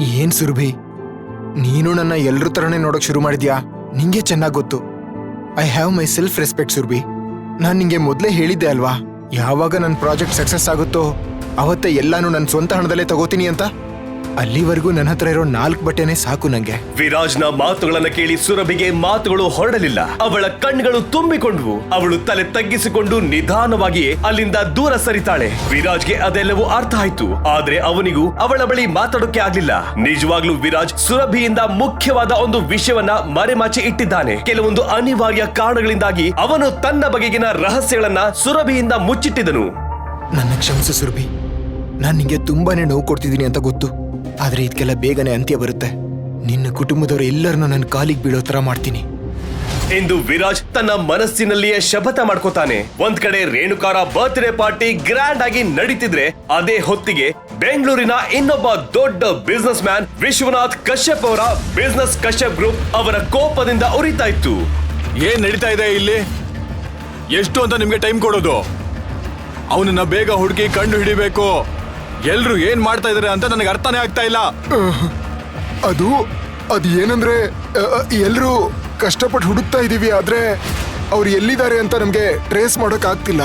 ಏನ್ ಸುರ್ಭಿ? ನೀನು ನನ್ನ ಎಲ್ರ ತರನೇ ನೋಡಕ್ ಶುರು ಮಾಡಿದ್ಯಾ? ನಿಂಗೆ ಚೆನ್ನಾಗ್ ಗೊತ್ತು. I have my self respect Surbhi. ನಾನ್ ನಿಂಗೆ ಮೊದ್ಲೇ ಹೇಳಿದ್ದೆ ಅಲ್ವಾ? ಯಾವಾಗ ನನ್ನ ಪ್ರಾಜೆಕ್ಟ್ ಸಕ್ಸಸ್ ಆಗುತ್ತೋ, ಅವತ್ತೆ ಎಲ್ಲಾನು ನನ್ನ ಸ್ವಂತ ಹಣದಲ್ಲೇ ತಗೋತೀನಿ ಅಂತ? ಅಲ್ಲಿವರೆಗೂ ನನ್ನ ಹತ್ರ ಇರೋ ನಾಲ್ಕು ಬಟ್ಟೆನೇ ಸಾಕು ನಂಗೆ. ವಿರಾಜ್ನ ಮಾತುಗಳನ್ನ ಕೇಳಿ ಸುರಭಿಗೆ ಮಾತುಗಳು ಹೊರಡಲಿಲ್ಲ. ಅವಳ ಕಣ್ಗಳು ತುಂಬಿಕೊಂಡ್ವು. ಅವಳು ತಲೆ ತಗ್ಗಿಸಿಕೊಂಡು ನಿಧಾನವಾಗಿಯೇ ಅಲ್ಲಿಂದ ದೂರ ಸರಿತಾಳೆ. ವಿರಾಜ್ಗೆ ಅದೆಲ್ಲವೂ ಅರ್ಥ ಆಯ್ತು. ಆದ್ರೆ ಅವನಿಗೂ ಅವಳ ಬಳಿ ಮಾತಾಡೋಕೆ ಆಗ್ಲಿಲ್ಲ. ನಿಜವಾಗ್ಲೂ ವಿರಾಜ್ ಸುರಭಿಯಿಂದ ಮುಖ್ಯವಾದ ಒಂದು ವಿಷಯವನ್ನ ಮರೆಮಾಚಿ ಇಟ್ಟಿದ್ದಾನೆ. ಕೆಲವೊಂದು ಅನಿವಾರ್ಯ ಕಾರಣಗಳಿಂದಾಗಿ ಅವನು ತನ್ನ ಬಗೆಗಿನ ರಹಸ್ಯಗಳನ್ನ ಸುರಭಿಯಿಂದ ಮುಚ್ಚಿಟ್ಟಿದನು. ನನ್ನ ಕ್ಷಮಿಸು ಸುರಭಿ. ನಾನು ನಿಂಗೆ ತುಂಬಾನೇ ನೋವು ಕೊಡ್ತಿದ್ದೀನಿ ಅಂತ ಗೊತ್ತು. ಆದ್ರೆ ಇದಕ್ಕೆಲ್ಲ ಬೇಗನೆ ಅಂತ್ಯ ಬರುತ್ತೆ. ನಿನ್ನ ಕುಟುಂಬದವರು ಎಲ್ಲರನ್ನೂ ನನ್ನ ಕಾಲಿಗೆ ಬೀಳೋ ತರ ಮಾಡ್ತೀನಿ. ಎಂದು ವಿರಾಜ್ ತನ್ನ ಮನಸ್ಸಿನಲ್ಲಿಯೇ ಶಪಥ ಮಾಡ್ಕೋತಾನೆ. ಒಂದ್ ಕಡೆ ರೇಣುಕಾರ ಬರ್ತ್ಡೇ ಪಾರ್ಟಿ ಗ್ರ್ಯಾಂಡ್ ಆಗಿ ನಡೀತಿದ್ರೆ ಅದೇ ಹೊತ್ತಿಗೆ ಬೆಂಗಳೂರಿನ ಇನ್ನೊಬ್ಬ ದೊಡ್ಡ ಬಿಸ್ನೆಸ್ ಮ್ಯಾನ್ ವಿಶ್ವನಾಥ್ ಕಶ್ಯಪ್ ಅವರ ಬಿಸ್ನೆಸ್ ಕಶ್ಯಪ್ ಗ್ರೂಪ್ ಅವರ ಕೋಪದಿಂದ ಉರಿತಾ ಇತ್ತು. ಏನ್ ನಡೀತಾ ಇದೆ ಇಲ್ಲಿ? ಎಷ್ಟು ಅಂತ ನಿಮ್ಗೆ ಟೈಮ್ ಕೊಡೋದು? ಅವನನ್ನ ಬೇಗ ಹುಡುಕಿ ಕಂಡು ಹಿಡಿಬೇಕು. ಎಲ್ರು ಏನ್ ಮಾಡ್ತಾ ಇದಾರೆ ಅಂತ ನನಗೆ ಅರ್ಥನೇ ಆಗ್ತಾ ಇಲ್ಲ. ಅದು ಅದು ಏನಂದ್ರೆ ಎಲ್ಲರೂ ಕಷ್ಟಪಟ್ಟು ಹುಡುಕ್ತಾ ಇದೀವಿ ಆದ್ರೆ ಅವ್ರು ಎಲ್ಲಿದ್ದಾರೆ ಅಂತ ನಮಗೆ ಟ್ರೇಸ್ ಮಾಡೋಕ್ ಆಗ್ತಿಲ್ಲ.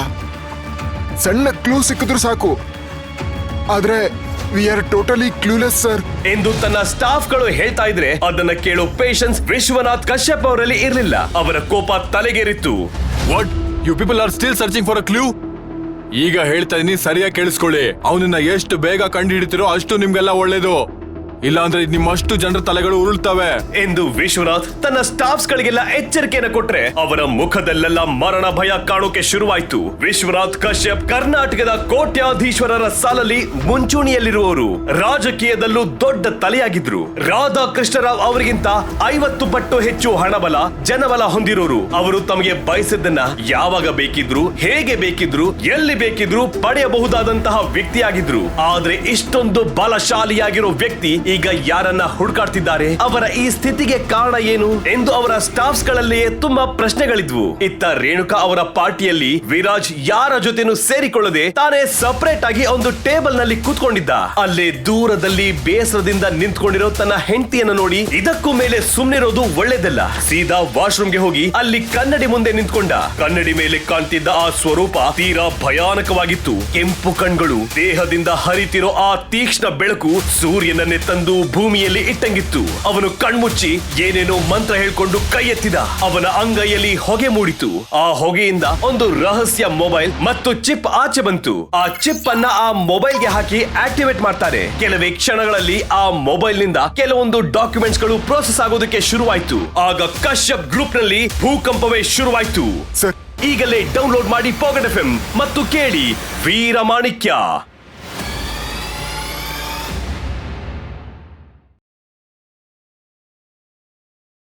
ಸಣ್ಣ ಕ್ಲೂ ಸಿಕ್ಕಿದ್ರು ಸಾಕು. ಆದ್ರೆ we are totally clueless sir ಎಂದು ತನ್ನ ಸ್ಟಾಫ್ಗಳು ಹೇಳ್ತಾ ಇದ್ರೆ ಅದನ್ನ ಕೇಳೋ ಪೇಷನ್ಸ್ ವಿಶ್ವನಾಥ್ ಕಶ್ಯಪ್ ಅವರಲ್ಲಿ ಇರಲಿಲ್ಲ. ಅವರ ಕೋಪ ತಲೆಗೇರಿತ್ತು. What you people are still searching for a clue ಈಗ ಹೇಳ್ತಾ ಇದೀನಿ ಸರಿಯಾಗಿ ಕೇಳಿಸ್ಕೊಳ್ಳಿ. ಅವನನ್ನ ಎಷ್ಟು ಬೇಗ ಕಂಡು ಹಿಡಿತಿರೋ ಅಷ್ಟು ನಿಮ್ಗೆಲ್ಲ ಒಳ್ಳೇದು. ಇಲ್ಲ ಅಂದ್ರೆ ನಿಮ್ಮಷ್ಟು ಜನರ ತಲೆಗಳು ಉರುಳ್ತವೆ. ಎಂದು ವಿಶ್ವನಾಥ್ ತನ್ನ ಸ್ಟಾಫ್ಸ್ ಗಳಿಗೆಲ್ಲ ಎಚ್ಚರಿಕೆಯನ್ನು ಕೊಟ್ರೆ ಅವರ ಮುಖದಲ್ಲೆಲ್ಲ ಮರಣ ಭಯ ಕಾಣೋಕೆ ಶುರುವಾಯ್ತು. ವಿಶ್ವನಾಥ್ ಕಶ್ಯಪ್ ಕರ್ನಾಟಕದ ಕೋಟ್ಯಾಧೀಶ್ವರರ ಸಾಲಲ್ಲಿ ಮುಂಚೂಣಿಯಲ್ಲಿರುವವರು. ರಾಜಕೀಯದಲ್ಲೂ ದೊಡ್ಡ ತಲೆಯಾಗಿದ್ರು. ರಾಧಾ ಕೃಷ್ಣರಾವ್ ಅವರಿಗಿಂತ ಐವತ್ತು ಪಟ್ಟು ಹೆಚ್ಚು ಹಣಬಲ, ಜನಬಲ ಹೊಂದಿರೋರು. ಅವರು ತಮಗೆ ಬಯಸಿದ್ದನ್ನ ಯಾವಾಗ ಬೇಕಿದ್ರು, ಹೇಗೆ ಬೇಕಿದ್ರು, ಎಲ್ಲಿ ಬೇಕಿದ್ರು ಪಡೆಯಬಹುದಾದಂತಹ ವ್ಯಕ್ತಿಯಾಗಿದ್ರು. ಆದ್ರೆ ಇಷ್ಟೊಂದು ಬಲಶಾಲಿಯಾಗಿರೋ ವ್ಯಕ್ತಿ ಈಗ ಯಾರನ್ನ ಹುಡುಕಾಡ್ತಿದ್ದಾರೆ? ಅವರ ಈ ಸ್ಥಿತಿಗೆ ಕಾರಣ ಏನು? ಎಂದು ಅವರ ಸ್ಟಾಫ್ಸ್ ಗಳಲ್ಲಿಯೇ ತುಂಬಾ ಪ್ರಶ್ನೆಗಳಿದ್ವು. ಇತ್ತ ರೇಣುಕಾ ಅವರ ಪಾರ್ಟಿಯಲ್ಲಿ ವಿರಾಜ್ ಯಾರ ಜೊತೆನೂ ಸೇರಿಕೊಳ್ಳದೆ ತಾನೇ ಸಪರೇಟ್ ಆಗಿ ಒಂದು ಟೇಬಲ್ನಲ್ಲಿ ಕೂತ್ಕೊಂಡಿದ್ದ. ಅಲ್ಲೇ ದೂರದಲ್ಲಿ ಬೇಸರದಿಂದ ನಿಂತ್ಕೊಂಡಿರೋ ತನ್ನ ಹೆಂಡತಿಯನ್ನು ನೋಡಿ ಇದಕ್ಕೂ ಮೇಲೆ ಸುಮ್ನಿರೋದು ಒಳ್ಳೇದಲ್ಲ. ಸೀದಾ ವಾಶ್ರೂಮ್ಗೆ ಹೋಗಿ ಅಲ್ಲಿ ಕನ್ನಡಿ ಮುಂದೆ ನಿಂತ್ಕೊಂಡ. ಕನ್ನಡಿ ಮೇಲೆ ಕಾಣ್ತಿದ್ದ ಆ ಸ್ವರೂಪ ತೀರಾ ಭಯಾನಕವಾಗಿತ್ತು. ಕೆಂಪು ಕಣ್ಗಳು ದೇಹದಿಂದ ಹರಿತಿರೋ ಆ ತೀಕ್ಷ್ಣ ಬೆಳಕು ಸೂರ್ಯನನ್ನೇ ತಂದು ಭೂಮಿಯಲ್ಲಿ ಇಟ್ಟಂಗಿತ್ತು. ಅವನು ಕಣ್ಮುಚ್ಚಿ ಏನೇನೋ ಮಂತ್ರ ಹೇಳ್ಕೊಂಡು ಕೈ ಎತ್ತಿದ. ಅವನ ಅಂಗೈಯಲ್ಲಿ ಹೊಗೆ ಮೂಡಿತು. ಆ ಹೊಗೆಯಿಂದ ಒಂದು ರಹಸ್ಯ ಮೊಬೈಲ್ ಮತ್ತು ಚಿಪ್ ಆಚೆ ಬಂತು. ಆ ಚಿಪ್ ಅನ್ನ ಆ ಮೊಬೈಲ್ಗೆ ಹಾಕಿ ಆಕ್ಟಿವೇಟ್ ಮಾಡ್ತಾರೆ ಕೆಲವೇ ಕ್ಷಣಗಳಲ್ಲಿ ಆ ಮೊಬೈಲ್ನಿಂದ ಕೆಲವೊಂದು ಡಾಕ್ಯುಮೆಂಟ್ಸ್ಗಳು ಪ್ರೋಸೆಸ್ ಆಗೋದಕ್ಕೆ ಶುರುವಾಯ್ತು. ಆಗ ಕಶ್ಯಪ್ ಗ್ರೂಪ್ನಲ್ಲಿ ಭೂಕಂಪವೇ ಶುರುವಾಯ್ತು. ಈಗಲೇ ಡೌನ್ಲೋಡ್ ಮಾಡಿ ಪಾಕೆಟ್ ಎಫ್ ಮತ್ತು ಕೇಳಿ ವೀರಮಾಣಿಕ್ಯ.